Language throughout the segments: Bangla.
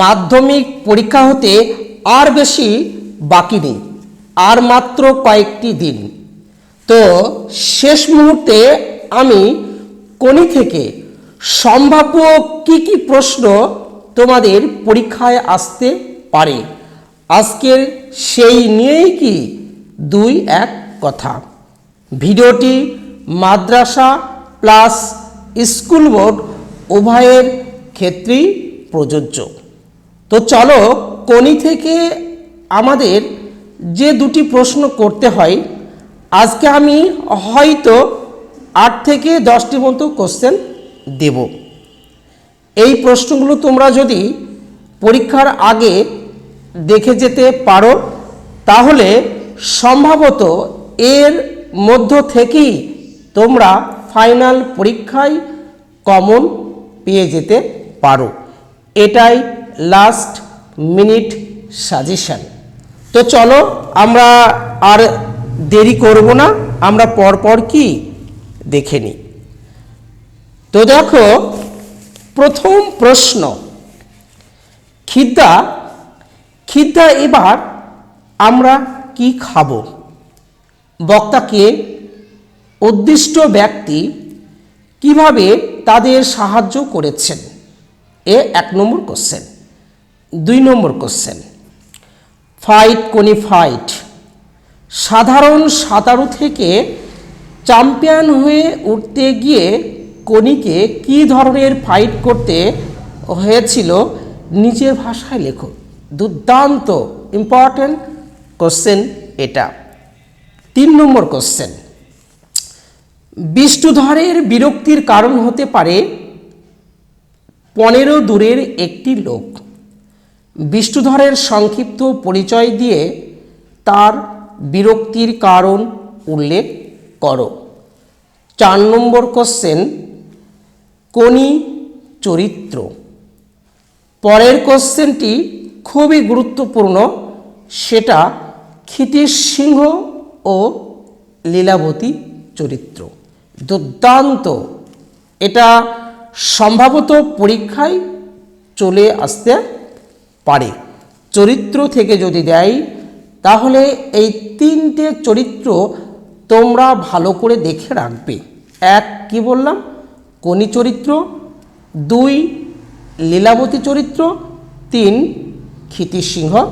মাধ্যমিক পরীক্ষা হতে আর বেশি বাকি নেই, আর মাত্র কয়েকটি দিন। তো শেষ মুহূর্তে আমি কোনি থেকে সম্ভাব্য কি কি প্রশ্ন তোমাদের পরীক্ষায় আসতে পারে? আজকের সেই নিয়েই কি দুই এক কথা। ভিডিওটি মাদ্রাসা প্লাস স্কুল বোর্ড উভয়ের ক্ষেত্রেই প্রযোজ্য। তো চলো কোনি থেকে আমাদের যে দুটি প্রশ্ন করতে হয়, আজকে আমি হয়তো আট থেকে দশটি মতো কোশ্চেন দেব। এই প্রশ্নগুলো তোমরা যদি পরীক্ষার আগে দেখে যেতে পারো, তাহলে সম্ভবত এর মধ্য থেকেই তোমরা ফাইনাল পরীক্ষায় কমন পেয়ে যেতে পারো। এটাই লাস্ট মিনিট সাজেশন তো চলো, আমরা আর দেরি করব না, আমরা পরপর কি দেখে নিই। তো দেখো, প্রথম প্রশ্ন। খিদ্দা খিদ্দা এবার আমরা কি খাব? বক্তাকে উদ্দিষ্ট ব্যক্তি কীভাবে তাদের সাহায্য করেছেন? এ এক নম্বর কোশ্চেন দুই নম্বর কোশ্চেন ফাইট কোনি ফাইট সাধারণ সাঁতারু থেকে চ্যাম্পিয়ন হয়ে উঠতে গিয়ে কনিকে কি ধরনের ফাইট করতে হয়েছিল? নিজের ভাষায় লেখো। দুর্দান্ত ইম্পর্ট্যান্ট কোশ্চেন এটা। তিন নম্বর কোশ্চেন বিষ্ণুধরের বিরক্তির কারণ হতে পারে পনেরো দূরের একটি লোক। বিষ্ণুধরের সংক্ষিপ্ত পরিচয় দিয়ে তার বিরক্তির কারণ উল্লেখ করো। চার নম্বর কোশ্চেন কোনি চরিত্র। পরের কোশ্চেনটি খুবই গুরুত্বপূর্ণ, সেটা ক্ষিতীশ সিংহ ও লীলাবতী চরিত্র। দুর্দান্ত। এটা সম্ভবত পরীক্ষায় চলে আসতে পারে। চরিত্র থেকে যদি দেয়, তাহলে এই তিনটে চরিত্র তোমরা ভালো করে দেখে রাখবে। এক, কি বললাম? কনি চরিত্র। দুই, লীলাবতী চরিত্র। তিন, ক্ষিতিসিংহ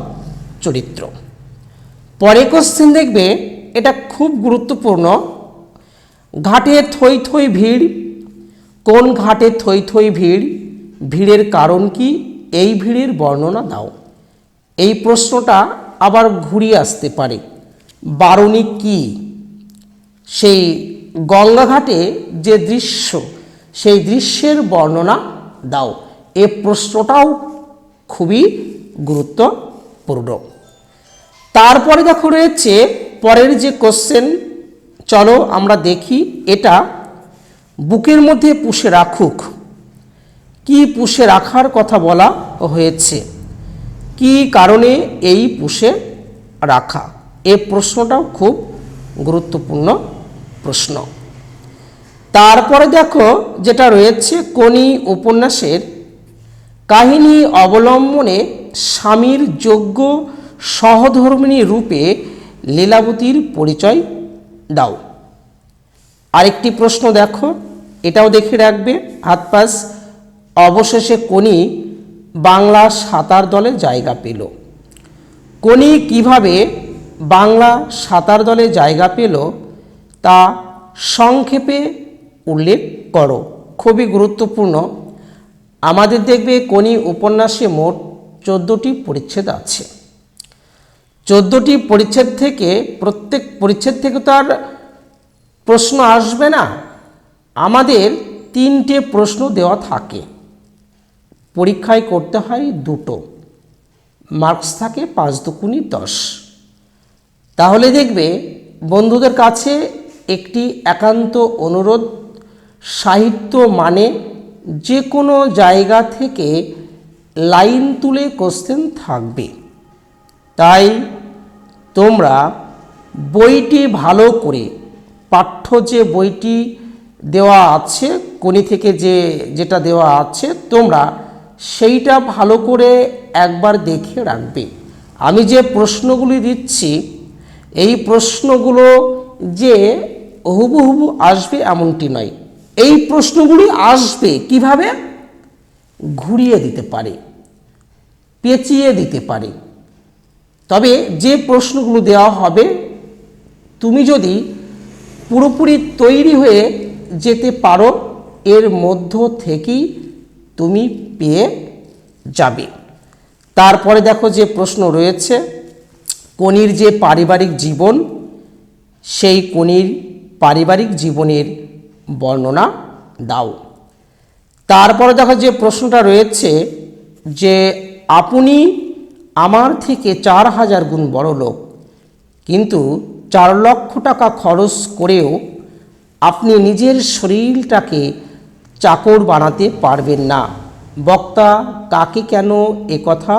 চরিত্র। পরে কোশ্চেন দেখবে, এটা খুব গুরুত্বপূর্ণ। ঘাটে থই থই ভিড়। কোন ঘাটে থই থই ভিড়? ভিড়ের কারণ কি? এই ভিড়ের বর্ণনা দাও। এই প্রশ্নটা আবার ঘুরিয়ে আসতে পারে। বারণী কি? সেই গঙ্গাঘাটে যে দৃশ্য, সেই দৃশ্যের বর্ণনা দাও। এ প্রশ্নটাও খুবই গুরুত্বপূর্ণ। তারপরে দেখো রয়েছে পরের যে কোশ্চেন চলো আমরা দেখি এটা বুকের মধ্যে পুষে রাখুক। কি পুষে রাখার কথা বলা হয়েছে? কি কারণে এই পুষে রাখা? এ প্রশ্নটাও খুব গুরুত্বপূর্ণ প্রশ্ন। তারপরে দেখো যেটা রয়েছে কোনি উপন্যাসের কাহিনী অবলম্বনে স্বামীর যোগ্য সহধর্মিণী রূপে লীলাবতীর পরিচয় দাও। আরেকটি প্রশ্ন দেখো, এটাও দেখে রাখবে, হাত পাস অবশেষে কোনি বাংলা সাঁতার দলে জায়গা পেল। কোনি কীভাবে বাংলা সাঁতার দলে জায়গা পেল তা সংক্ষেপে উল্লেখ করো। খুবই গুরুত্বপূর্ণ। আমাদের দেখবে কোনি উপন্যাসে মোট চোদ্দোটি পরিচ্ছেদ আছে। চোদ্দোটি পরিচ্ছেদ থেকে প্রত্যেক পরিচ্ছেদ থেকে তো আর প্রশ্ন আসবে না। আমাদের তিনটে প্রশ্ন দেওয়া থাকে। পরীক্ষায় করতে হয় দুটো। মার্কস থাকে পাঁচ দুকুনি দশ। তাহলে দেখবে বন্ধুদের কাছে একটি একান্ত অনুরোধ, সাহিত্য মানে যে কোনো জায়গা থেকে লাইন তুলে কোশ্চেন থাকবে। তাই তোমরা বইটি ভালো করে, পাঠ্য যে বইটি দেওয়া আছে কোনি থেকে যে যেটা দেওয়া আছে, তোমরা সেইটা ভালো করে একবার দেখে রাখবে। আমি যে প্রশ্নগুলি দিচ্ছি, এই প্রশ্নগুলো যে হুবহুবু আসবে এমনটি নয়। এই প্রশ্নগুলি আসবে কীভাবে? ঘুরিয়ে দিতে পারে, পেঁচিয়ে দিতে পারে। তবে যে প্রশ্নগুলো দেওয়া হবে, তুমি যদি পুরোপুরি তৈরি হয়ে যেতে পারো, এর মধ্য থেকেই তুমি পেয়ে যাবে। তারপরে দেখো যে প্রশ্ন রয়েছে কনির যে পারিবারিক জীবন, সেই কনির পারিবারিক জীবনের বর্ণনা দাও। তারপরে দেখো যে প্রশ্নটা রয়েছে যে, আপনি আমার থেকে চার হাজার গুণ বড় লোক, কিন্তু চার লক্ষ টাকা খরচ করেও আপনি নিজের শরীরটাকে চাকর বানাতে পারবেন না। বক্তা কাকে কেন এ কথা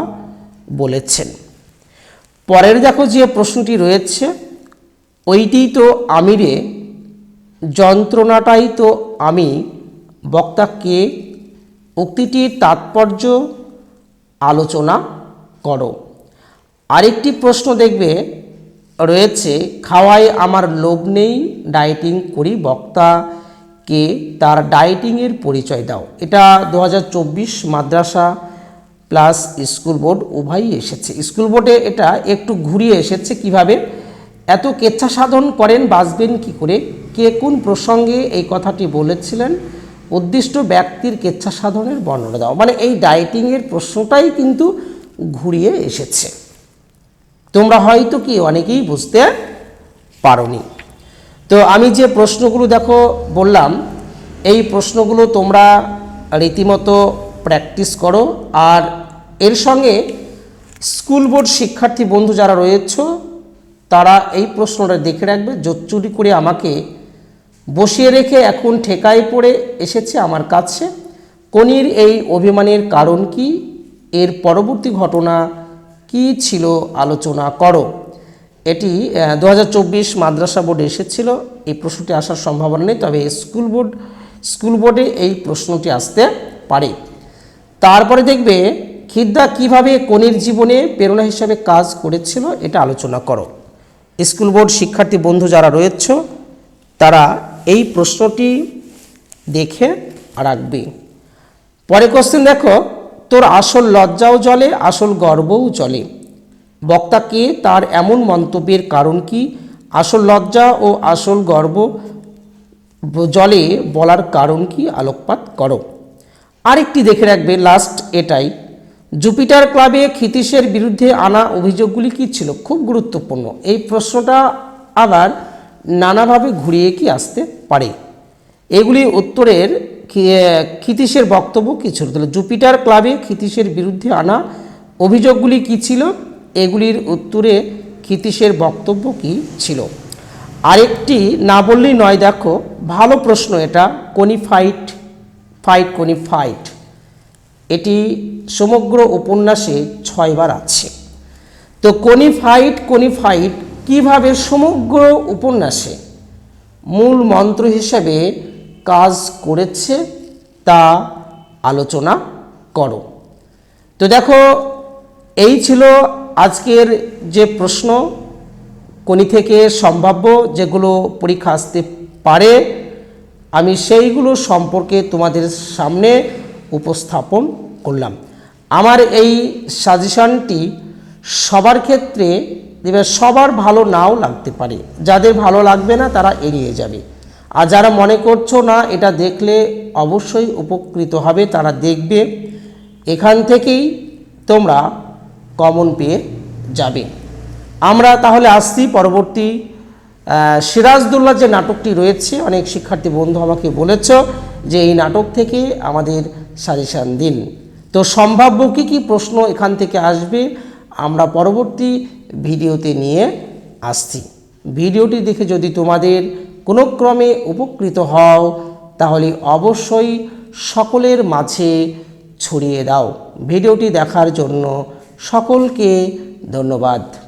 বলেছেন? পরের দেখো যে প্রশ্নটি রয়েছে ওইটি তো আমিরে, যন্ত্রণাটাই তো আমি। বক্তাকে উক্তিটির তাৎপর্য আলোচনা করো। আরেকটি প্রশ্ন দেখবে, রয়েছে, খাওয়ায় আমার লোভ নেই, ডায়েটিং করি বক্তাকে তার ডায়েটিংয়ের পরিচয় দাও। এটা দু হাজার চব্বিশ মাদ্রাসা প্লাস স্কুল বোর্ড উভয়ই এসেছে। স্কুল বোর্ডে এটা একটু ঘুরিয়ে এসেছে কীভাবে? এত কেচ্ছা সাধন করেন, বাঁচবেন কি করে? কে কোন প্রসঙ্গে এই কথাটি বলেছিলেন? উদ্দিষ্ট ব্যক্তির কেচ্ছা সাধনের বর্ণনা দাও। মানে এই ডায়েটিংয়ের প্রশ্নটাই কিন্তু ঘুরিয়ে এসেছে। তোমরা হয়তো কি অনেকেই বুঝতে পারোনি। তো আমি যে প্রশ্নগুলো দেখো বললাম, এই প্রশ্নগুলো তোমরা রীতিমতো প্র্যাকটিস করো। আর এর সঙ্গে স্কুল বোর্ড শিক্ষার্থী বন্ধু যারা রয়েছ, তারা এই প্রশ্নটা দেখে রাখবে, জোচ্চুরি করে আমাকে বসিয়ে রেখে এখন ঠেকায় পড়ে এসেছে আমার কাছে। কনির এই অভিমানের কারণ কি? এর পরবর্তী ঘটনা কি ছিল? আলোচনা করো। এটি দু হাজার চব্বিশ মাদ্রাসা বোর্ডে এসেছিল। এই প্রশ্নটি আসার সম্ভাবনা নেই, তবে স্কুল বোর্ড, স্কুল বোর্ডে এই প্রশ্নটি আসতে পারে। তারপরে দেখবে, খিদ্দা কীভাবে কনির জীবনে প্রেরণা হিসাবে কাজ করেছিল, এটা আলোচনা করো। স্কুল বোর্ড শিক্ষার্থী বন্ধু যারা রয়েছ, তারা এই প্রশ্নটি দেখে রাখবে। পরে কোশ্চেন দেখো, তোর আসল লজ্জাও জলে, আসল গর্বও চলে বক্তাকে তার এমন মন্তব্যের কারণ কি? আসল লজ্জা ও আসল গর্ব জলে বলার কারণ কি? আলোকপাত করো। আরেকটি দেখে রাখবে লাস্ট এটাই। জুপিটার ক্লাবে ক্ষিতীশের বিরুদ্ধে আনা অভিযোগগুলি কী ছিল? খুব গুরুত্বপূর্ণ। এই প্রশ্নটা আবার নানাভাবে ঘুরিয়ে কি আসতে পারে? এগুলি উত্তরের ক্ষিতীশের বক্তব্য কী ছিল? তাহলে জুপিটার ক্লাবে ক্ষিতীশের বিরুদ্ধে আনা অভিযোগগুলি কী ছিল? এগুলির উত্তরে ক্ষিতীশের বক্তব্য কি ছিল? আরেকটি না বললেই নয়, দেখো, ভালো প্রশ্ন এটা, কোনিফাইট, ফাইট কোনিফাইট। এটি সমগ্র উপন্যাসে ছয়বার আছে। তো কোনিফাইট কোনিফাইট কীভাবে সমগ্র উপন্যাসে মূল মন্ত্র হিসেবে কাজ করেছে তা আলোচনা করো। তো দেখো, এই ছিল আজকের যে প্রশ্ন, কোনি থেকে সম্ভাব্য যেগুলো পরীক্ষা আসতে পারে, আমি সেইগুলো সম্পর্কে তোমাদের সামনে উপস্থাপন করলাম। আমার এই সাজেশনটি সবার ক্ষেত্রে সবার ভালো নাও লাগতে পারে। যাদের ভালো লাগবে না, তারা এড়িয়ে যাবে। আর যারা মনে করছ না, এটা দেখলে অবশ্যই উপকৃত হবে, তারা দেখবে। এখান থেকেই তোমরা কমন পেয়ে যাবে। আমরা তাহলে আসছি পরবর্তী সিরাজদুল্লাহ যে নাটকটি রয়েছে, অনেক শিক্ষার্থী বন্ধু আমাকে বলেছ যে এই নাটক থেকে আমাদের সাজেশান দিন। তো সম্ভাব্য কী কী প্রশ্ন এখান থেকে আসবে, আমরা পরবর্তী ভিডিওতে নিয়ে আসছি। ভিডিওটি দেখে যদি তোমাদের কোনো ক্রমে উপকৃত হও, তাহলে অবশ্যই সকলের মাঝে ছড়িয়ে দাও। ভিডিওটি দেখার জন্য সকলকে ধন্যবাদ।